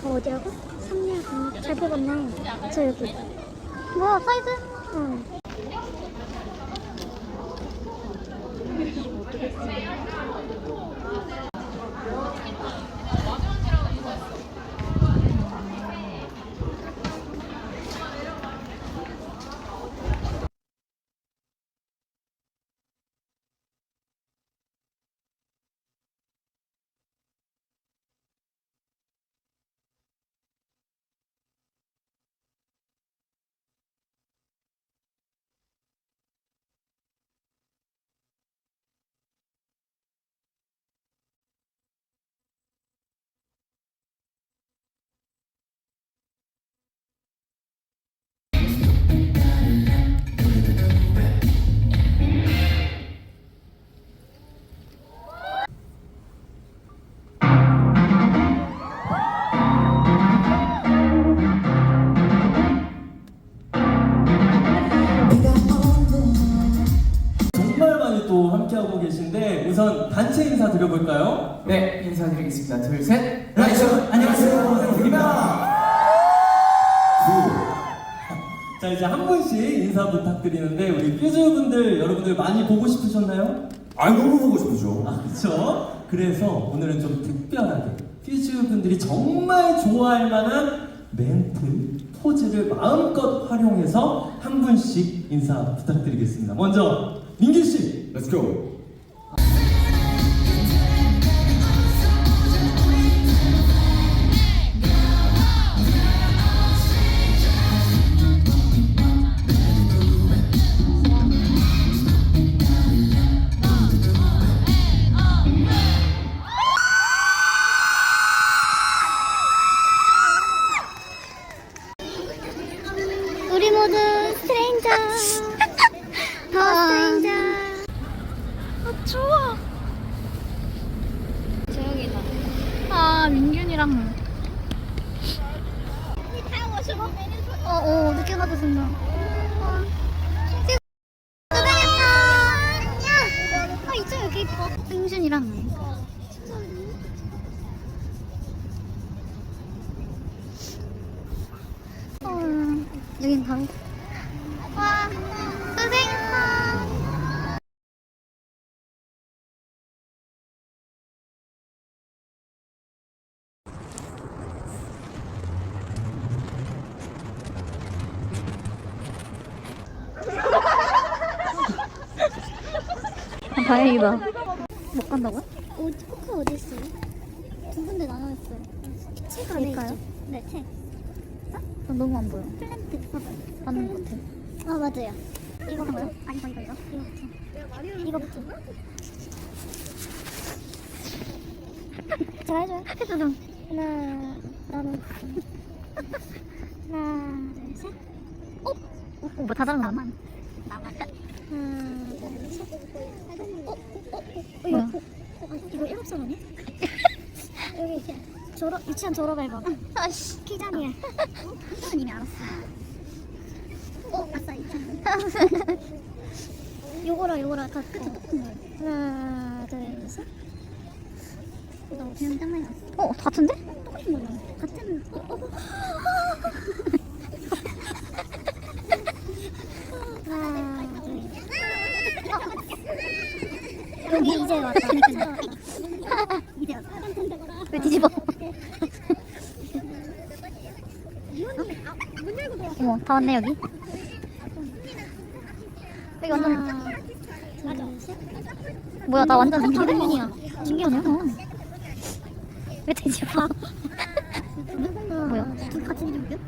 어, 저거 어디라고? 3년. 잘 뽑았네. 저 여기. 뭐야, 사이즈? 응. 네, 인사드리겠습니다. 둘, 셋. 라이션 안녕하세요. 드립니다. 자 이제 한 분씩 인사 부탁드리는데 우리 퓨즈 분들 여러분들 많이 보고 싶으셨나요? 아, 너무 보고 싶으죠. 아 그렇죠. 그래서 오늘은 좀 특별하게 퓨즈 분들이 정말 좋아할 만한 멘트, 포즈를 마음껏 활용해서 한 분씩 인사 부탁드리겠습니다. 먼저 민규 씨. Let's go. 우 다행이다. 못 간다고요? 어, 포크 어디 있어요? 두 군데 나눠 있어요. 책 안에 있죠? 네, 책. 전 너무 안 보여. 플랜트 봐봐요. 맞는 것 같아. 아, 맞아요. 이거 뭐요? 아니, 이거, 이거, 이거. 이거부터. 이거부터. 제가 해줘요. 해줘요. 하나, 나는. 하나, 둘, 셋. 어, 뭐다 다른 거 맞나? 하나, 둘, 셋. 어, 어, 어, 어? 어, 어, 이거 일곱 살 아니야? 여기 졸업, 유치원 졸업 앨범. 아씨. 어, 이미 알았어. 어, 아싸, 이찬. 요거랑 요거랑 다 끝이 똑같은. 하나, 둘, 셋. 났어. 어, 같은데? 똑같은 거잖아. 같은. 어, 어, 어. 하나, 둘. 어. 여기 이제 왔다. 이제 왔다. 왜 뒤집어? 어머, 다 왔네 여기. 여기 완전. 뭐야? 나 완전 김경민이야. 김경이야? 왜 뒤집어? 뭐야? 둘 같은 이름이야?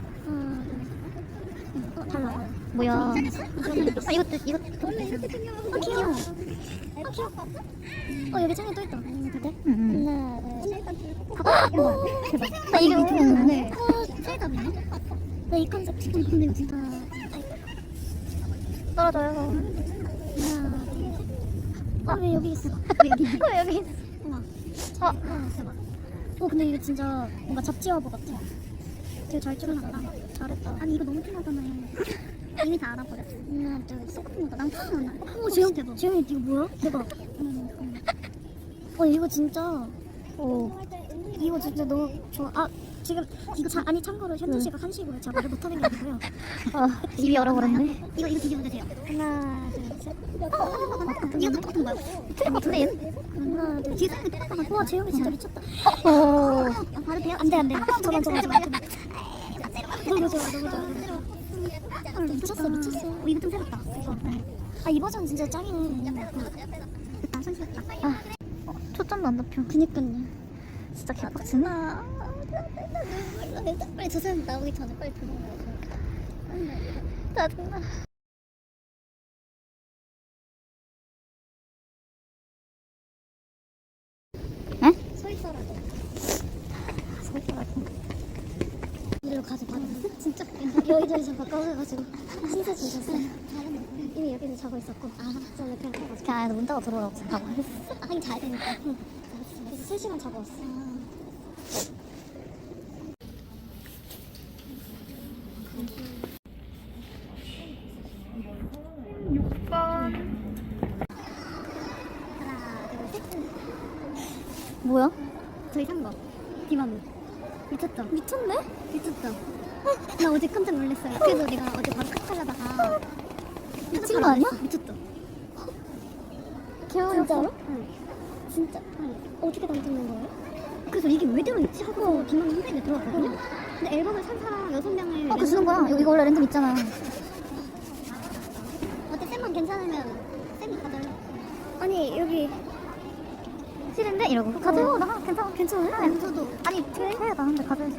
어. 뭐야? 아 이것도 이것도 원래 이렇게 생겨. 아, 귀여워. 아, 귀엽다. 어, 여기 창에 또 있다. 응. 하나, 둘, 셋. 아 이게 웃기네. 어, 답이네. 나이 컨셉 지금 근데 진짜 떨어져요. 하나, 아, 왜 여기 있어? 왜 여기 있어? 왜 여기 있어? 우와. 어, 어, 대박. 어, 근데 이거 진짜 뭔가 잡지화보 같아. 되게 잘 찍어놨다. 잘했다. 아니, 이거 너무 편하잖아요. 이미 다 알아버렸어. 음, 저 소금보다 난 처음 만나. 어, 지영 대박. 지영이 이거 뭐야? 대박. 음, 음. 어, 이거 진짜. 오. 이거 진짜 너무 좋아. 아, 지금 이거 자, 아니 참고로 현주 씨가 한식으로 제가 말을 못하는 게 아니고요. 어, 입이 얼어버렸네. 이거 이거 뒤집어 주세요. 하나, 둘, 셋. 어, 이거 똑같은 거야. 얘는? 하나, 둘, 뒤에 똑같은 거. 와, 재영이 진짜 미쳤다. 오. 아, 바로 돼요? 안 돼, 안 돼. 저만, 저만, 저만. 너무 좋아, 너무 좋아. 아, 미쳤어, 미쳤어. 어, 이거 좀 새롭다. 아, 이 버전 진짜 짱이네. 일단 손쉽다. 아, 초점도 안 잡혀. 그니까요. 진짜 개빡치네. 빨리 저 사람 나오기 전에 빨리 들어가. 짜증나. 에? 서 있어라고. 이리로 가서 봐. 진짜 여기 저기 좀 가까워져가지고 신세 주셨어요. 이미 여기서 자고 있었고. 아, 저 옆에 가가지고. 그냥 안에서 문 닫고 들어오라고 생각하고 했어. 아, 하긴 자야 되니까. 응. 그래서 3시간 자고 왔어. 하나, 둘, 셋. 뭐야? 저희 산 거. 디마무. 미쳤죠? 미쳤네? 미쳤죠? 나 어제 깜짝 놀랐어요. 그래서 내가 어제 바로 칵 하려다가. 미친 거 아니야? 미쳤죠? 귀여워. 진짜로? 응. 진짜? 응. 어떻게 당첨된 거예요? 그래서 이게 왜 들어있지? 하고 디마무 홈페이지에 들어왔거든요? 근데 앨범을 산 사람 여섯 명을. 어, 그 주는 거야. 이거, 이거 원래 랜덤 있잖아. 어때? 쌤만 괜찮으면 쌤이 가져요. 아니, 여기. 싫은데? 이러고. 가져요. 나 괜찮아. 괜찮아요? 응. 저도. 아니, 티에 나는데 가져야지.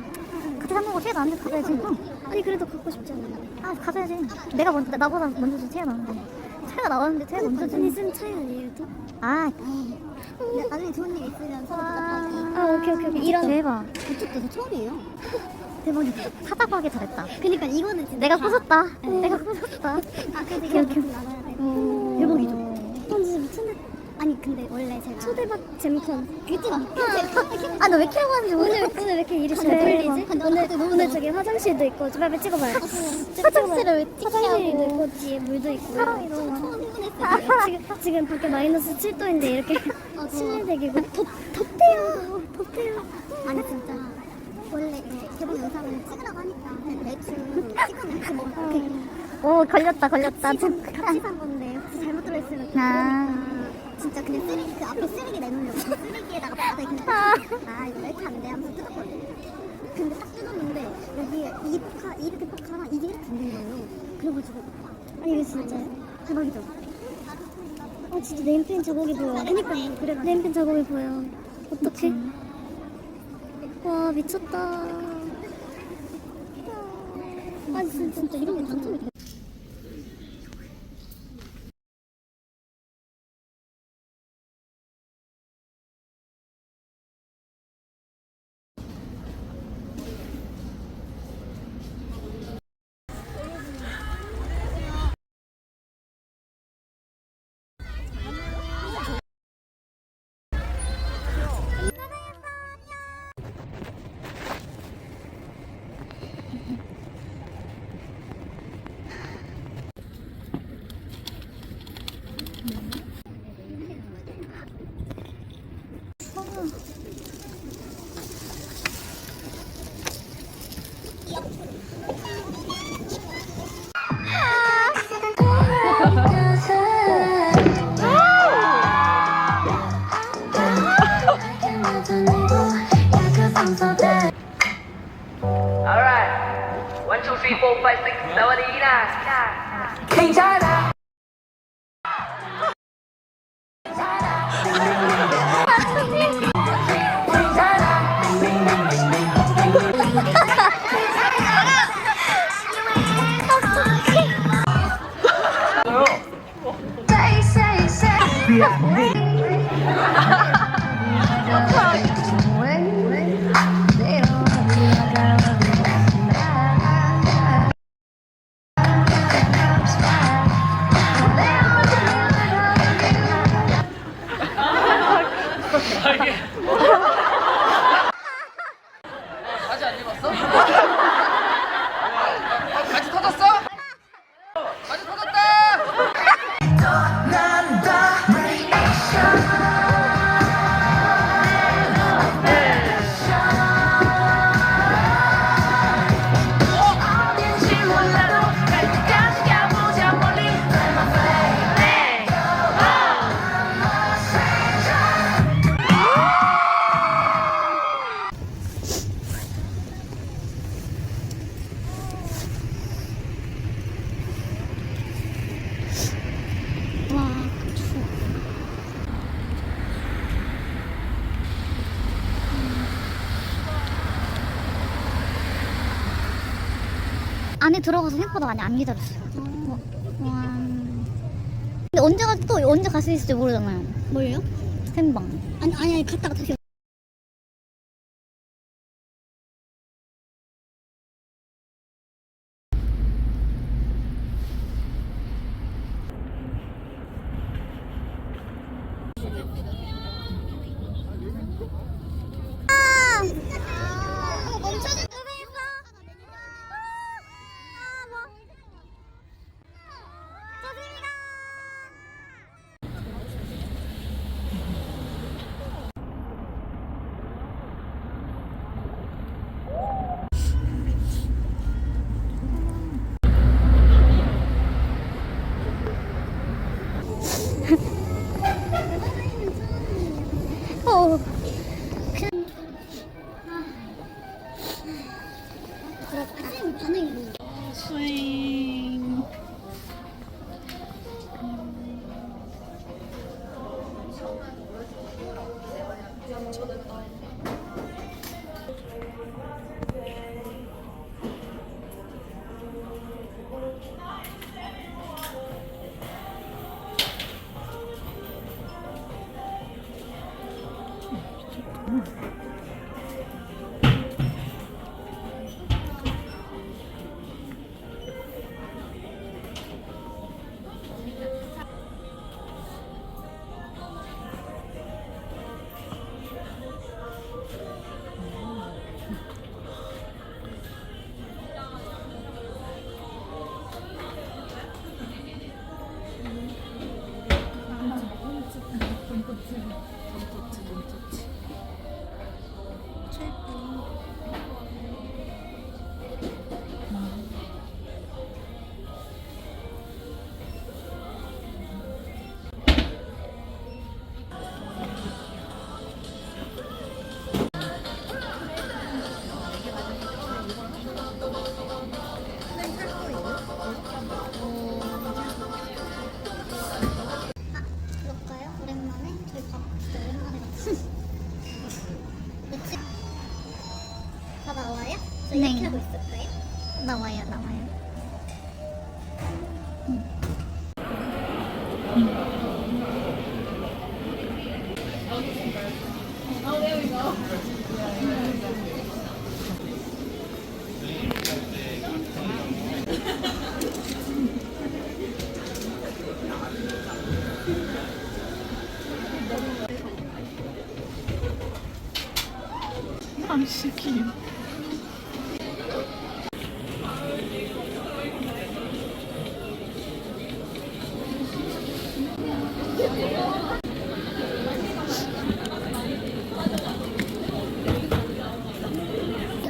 같이 산 거고 티에 나는데 가져야지. 응. 아니, 그래도 갖고 싶지 않아요. 아, 가져야지. 내가 먼저, 나보다 먼저 주 티에 나는데. 차이가 나왔는데 티에 먼저 언니 주. 쌤 차이 아니에요, 또? 아, 근데 나중에 좋은 일 있으면 서로 아, 아, 오케이, 오케이, 오케이. 이런. 대박. 미쳤다, 저 처음이에요. 대박이다. 하길 잘했다. 그니까 이거는 진짜. 내가 다- 부쉈다. 네. 내가 부쉈다. 아, 그래도 이거 좀 나가야 돼. 대박이죠. 어, 진짜 미쳤네. 아니, 근데 원래 제가. 초대박 잼컨. 그죠? 아, 너왜 이렇게 하고 하는지 오늘, 모르겠어. 오늘 왜 이렇게 이리 잘 대박. 들리지? 오늘, 오늘 저기 화장실도 있고, 좀 빨리 찍어봐요. 화장실을 왜 화장실도 있고, 뒤에 물도 있고. 사람이 너무 흥분했어요. 지금, 지금 밖에 마이너스 7도인데 이렇게 실내되기고. 덥, 덥대요. 덥대요. 아니, 진짜. 원래 이제 개봉 영상을 찍으라고 하니까 매출 찍으면 뭐 이렇게 오, 걸렸다, 걸렸다. 같이 산, 같이 산 건데 혹시 잘못 들어있으면 아. 진짜 그냥 쓰레기 그 앞에 쓰레기 내놓으려고 쓰레기에다가 바닥에 그냥 아. 아 이거 왜 이렇게 안 돼? 하면서 뜯었거든요 근데 딱 뜯었는데 여기에 이 포카 이렇게 포카랑 이게 이렇게 있는 거예요. 그래가지고 아니 이거 진짜 대박이죠 아 진짜 네임펜 자국이 보여. 그니까요 그래 네임펜 자국이 보여. 어떡해? 와 미쳤다. 아 진짜, 진짜 이런 게 당첨이 돼 two, three, four, five, six, seven, eight, nine. King China. 안 입었어? 바지 터졌어? 안에 들어가서 생각보다 많이 안 기다렸어요. 와. 와. 근데 언제 가, 또 언제 갈 수 있을지 모르잖아요. 뭘요? 아니, 아니, 아니, 갔다가 다시. 그 지금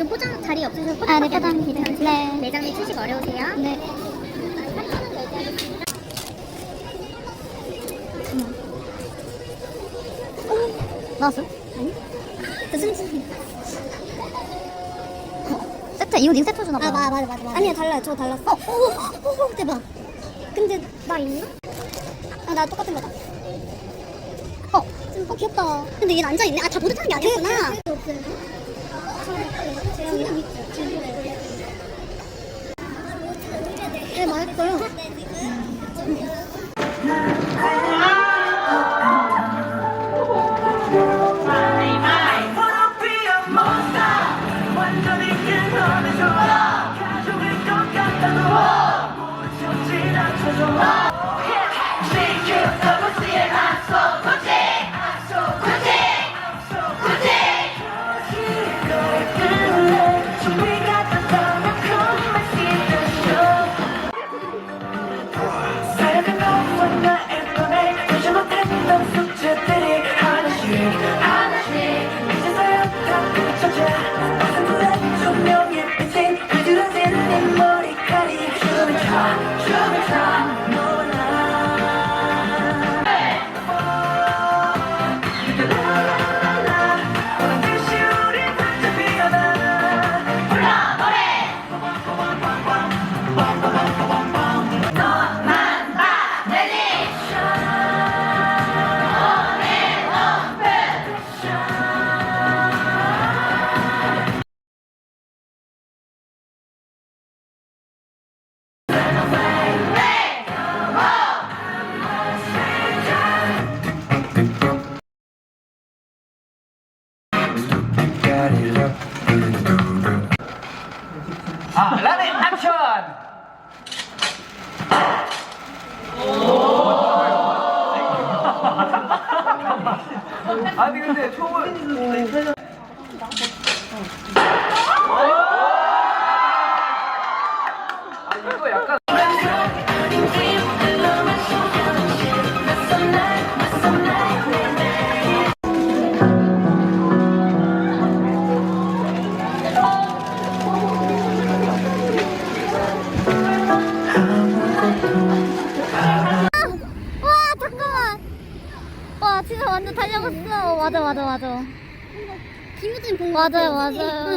포장 자리 없으셔서 포장 아, 네, 포장 기대. 네. 매장에 출식 어려우세요? 네. 나왔어요? 아니? 무슨 지 세트, 이거 이거 세트 주나 봐. 아, 맞아, 맞아, 맞아. 아니야, 달라요. 저 달랐어. 어, 오, 오, 오, 대박. 근데 나 있나? 아, 나 똑같은 거다. 어, 좀, 어, 귀엽다. 근데 얘는 앉아 있네. 아, 다 모두 타는 게 아니었구나. 네, 맛있어요. 맞아요 맞아요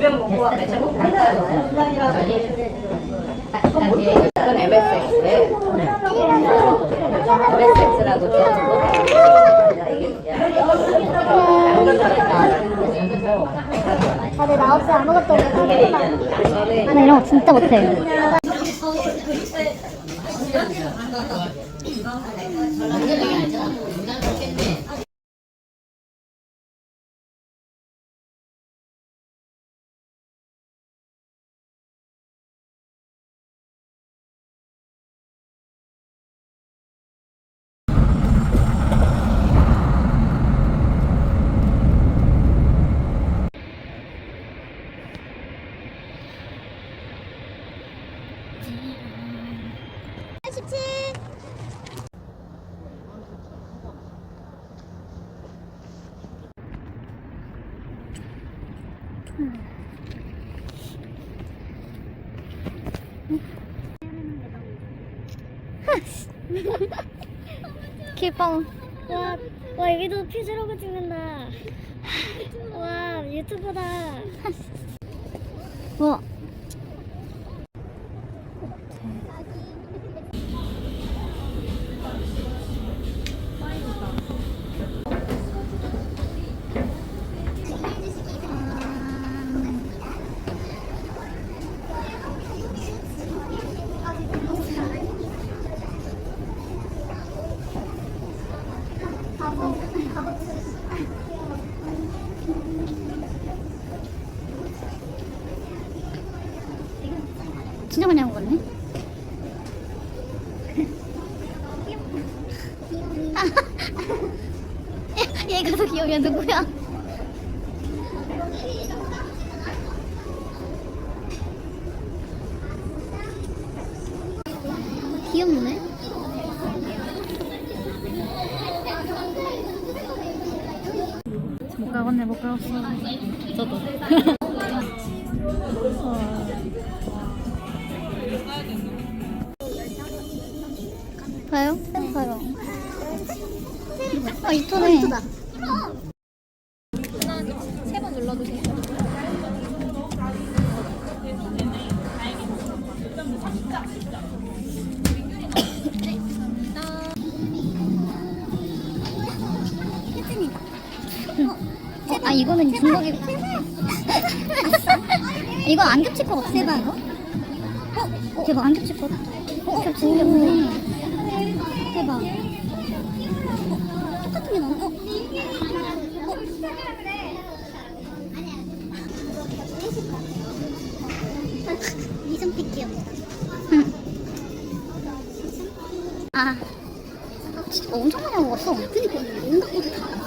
이건 MSX. MSX라고 다들 나 없이 아무것도 못하겠다 나 이런 거 진짜 못해 길빵 와, 와 여기도 퓨즈로그 찍는다. 와 유튜버다. 와 진짜 많이 한거 같네. 얘가 더 귀여워 얘 누구야 봐요? 봐요. 아, 이토네. 이토다. 세번 눌러주세요. 어, 아 이거는 중국이 이거 안 겹칠 것 같아. 대박 이거? 어? 대박 안 겹칠 것 같아. 어? 겹치는 게 없네. 이승택 귀엽다. 아, 진짜 엄청 많이 먹었어. 그니까, 온갖 것도 다.